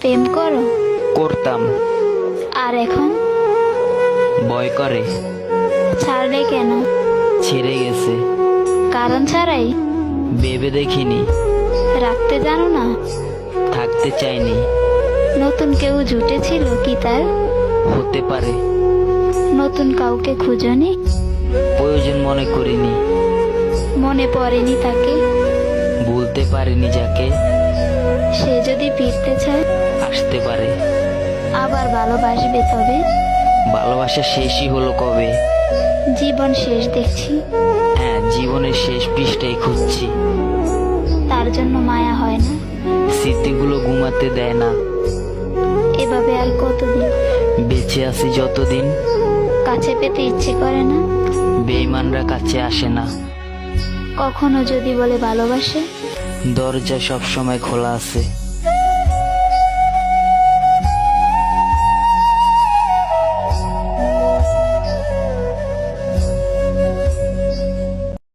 প্রেম করো? করতাম। আর এখন? ভয় করে। ছাড়লে কেন? ছেড়ে গেছে। কারণ ছাড়াই? ভেবে দেখিনি। রাখতে জানো না? থাকতে চাইনি। নতুন কেউ জুটেছিল কি তার? হতে পারে। নতুন কাউকে খুঁজনি প্রয়োজন মনে করিনি। মনে পড়েনি তাকে? বলতে পারিনি যাকে। সে যদি ফিরতে চায়? আসতে পারে। আবার ভালোবাসবে তবে? ভালোবাসা শেষই হলো কবে? জীবন শেষ দেখছি। হ্যাঁ জীবনের শেষ পৃষ্ঠায় খুঁজছি। তার জন্য মায়া হয় না। স্মৃতিগুলো ঘুমাতে দেয় না। এভাবে আর কতদিন? বেঁচে আছি যতদিন। কাছে পেতে ইচ্ছে করে না। বেইমানরা কাছে আসে না। কখনো যদি বলে ভালোবাসে? দরজা সব সময় খোলা আছে।